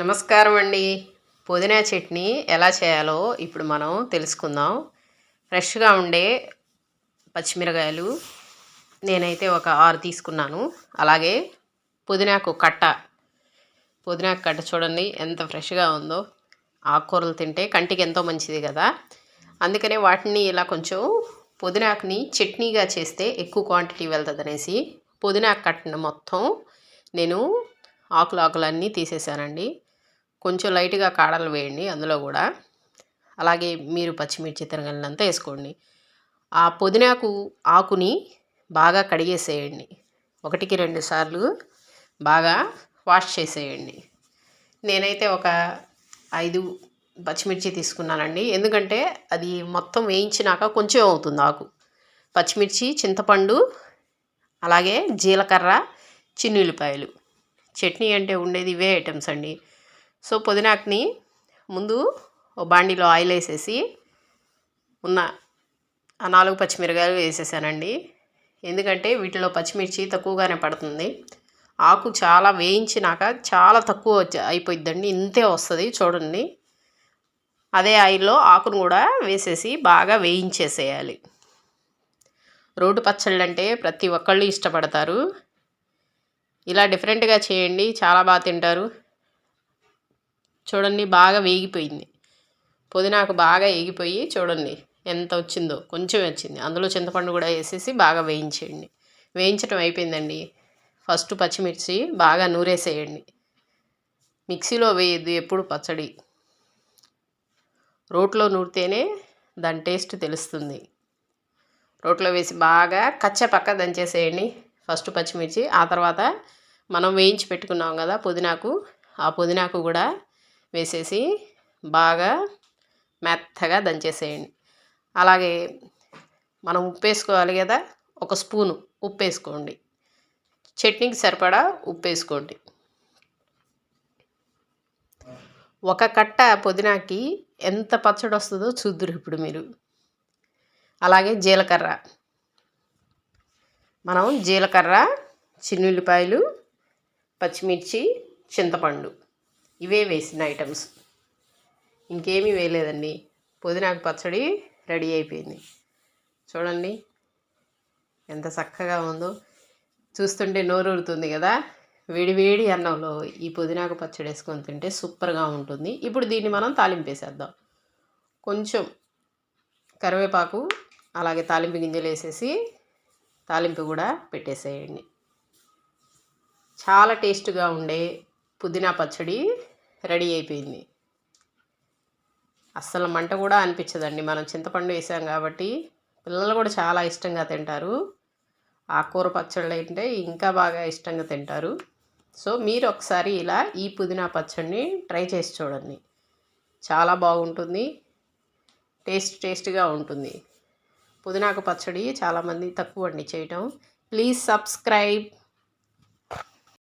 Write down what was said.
నమస్కారం అండి. పుదీనా చట్నీ ఎలా చేయాలో ఇప్పుడు మనం తెలుసుకుందాం. ఫ్రెష్గా ఉండే పచ్చిమిరకాయలు నేనైతే ఒక ఆరు తీసుకున్నాను. అలాగే పుదీనాకు కట్ట. పుదీనాకు కట్ట చూడండి ఎంత ఫ్రెష్గా ఉందో. ఆకుకూరలు తింటే కంటికి ఎంతో మంచిది కదా. అందుకనే వాటిని ఇలా కొంచెం పుదీనాకుని చట్నీగా చేస్తే ఎక్కువ క్వాంటిటీ వెళ్తుంది అనేసి పుదీనాకు కట్టను మొత్తం నేను ఆకులు ఆకులన్నీ తీసేసానండి కొంచెం లైట్గా కాడలు వేయండి అందులో కూడా. అలాగే మీరు పచ్చిమిర్చి తిరగలినంత వేసుకోండి. ఆ పుదీనాకు ఆకుని బాగా కడిగేసేయండి. ఒకటికి రెండు సార్లు బాగా వాష్ చేసేయండి. నేనైతే ఒక ఐదు పచ్చిమిర్చి తీసుకున్నానండి. ఎందుకంటే అది మొత్తం వేయించినాక కొంచెం అవుతుంది ఆకు. పచ్చిమిర్చి చింతపండు అలాగే జీలకర్ర చిన్నుల్లిపాయలు. చట్నీ అంటే ఉండేది ఇవే ఐటమ్స్ అండి. సో పుదీనాకుని ముందు ఓ బాండీలో ఆయిల్ వేసేసి ఉన్న ఆ నాలుగు పచ్చిమిరకాయలు వేసేసానండి. ఎందుకంటే వీటిలో పచ్చిమిర్చి తక్కువగానే పడుతుంది. ఆకు చాలా వేయించినాక చాలా తక్కువ అయిపోయిద్దండి. ఇంతే వస్తుంది చూడండి. అదే ఆయిల్లో ఆకును కూడా వేసేసి బాగా వేయించేసేయాలి. రోడ్డు పచ్చళ్ళు అంటే ప్రతి ఒక్కళ్ళు ఇష్టపడతారు. ఇలా డిఫరెంట్గా చేయండి. చాలా బాగా తింటారు. చూడండి బాగా వేగిపోయింది. పుదీనాకు బాగా వేగిపోయి చూడండి ఎంత వచ్చిందో కొంచెం వచ్చింది. అందులో చింతపండు కూడా వేసేసి బాగా వేయించేయండి. వేయించడం అయిపోయిందండి. ఫస్ట్ పచ్చిమిర్చి బాగా నూరేసేయండి. మిక్సీలో వేయద్దు ఎప్పుడు పచ్చడి. రోట్లో నూరితేనే దాని టేస్ట్ తెలుస్తుంది. రోట్లో వేసి బాగా కచ్చ పక్క దంచేసేయండి ఫస్ట్ పచ్చిమిర్చి. ఆ తర్వాత మనం వేయించి పెట్టుకున్నాం కదా పుదీనాకు ఆ పుదీనాకు కూడా వేసేసి బాగా మెత్తగా దంచేసేయండి. అలాగే మనం ఉప్పు వేసుకోవాలి కదా ఒక స్పూను ఉప్పు వేసుకోండి. చట్నీకి సరిపడా ఉప్పు వేసుకోండి. ఒక కట్ట పుదీనాకి ఎంత పచ్చడి వస్తుందో చూద్దరు ఇప్పుడు మీరు. అలాగే జీలకర్ర. మనం జీలకర్ర చిన్నుల్లిపాయలు పచ్చిమిర్చి చింతపండు. ఇవే వేసిన ఐటమ్స్. ఇంకేమీ వేయలేదండి. పుదీనాకు పచ్చడి రెడీ అయిపోయింది. చూడండి ఎంత చక్కగా ఉందో. చూస్తుంటే నోరూరుతుంది కదా. వేడి వేడి అన్నంలో ఈ పుదీనాకు పచ్చడి వేసుకొని తింటే సూపర్గా ఉంటుంది. ఇప్పుడు దీన్ని మనం తాలింపేసేద్దాం. కొంచెం కరివేపాకు అలాగే తాలింపు గింజలు వేసేసి తాలింపు కూడా పెట్టేసేయండి. చాలా టేస్ట్గా ఉండే పుదీనా పచ్చడి రెడీ అయిపోయింది. అస్సలు మంట కూడా అనిపించదండి. మనం చింతపండు వేసాం కాబట్టి పిల్లలు కూడా చాలా ఇష్టంగా తింటారు. ఆకుకూర పచ్చళ్ళు ఏంటంటే ఇంకా బాగా ఇష్టంగా తింటారు. సో మీరు ఒకసారి ఇలా ఈ పుదీనా పచ్చడిని ట్రై చేసి చూడండి. చాలా బాగుంటుంది. టేస్ట్ టేస్ట్గా ఉంటుంది. పుదీనాకు పచ్చడి చాలామంది తక్కువ అండి చేయటం. Please subscribe.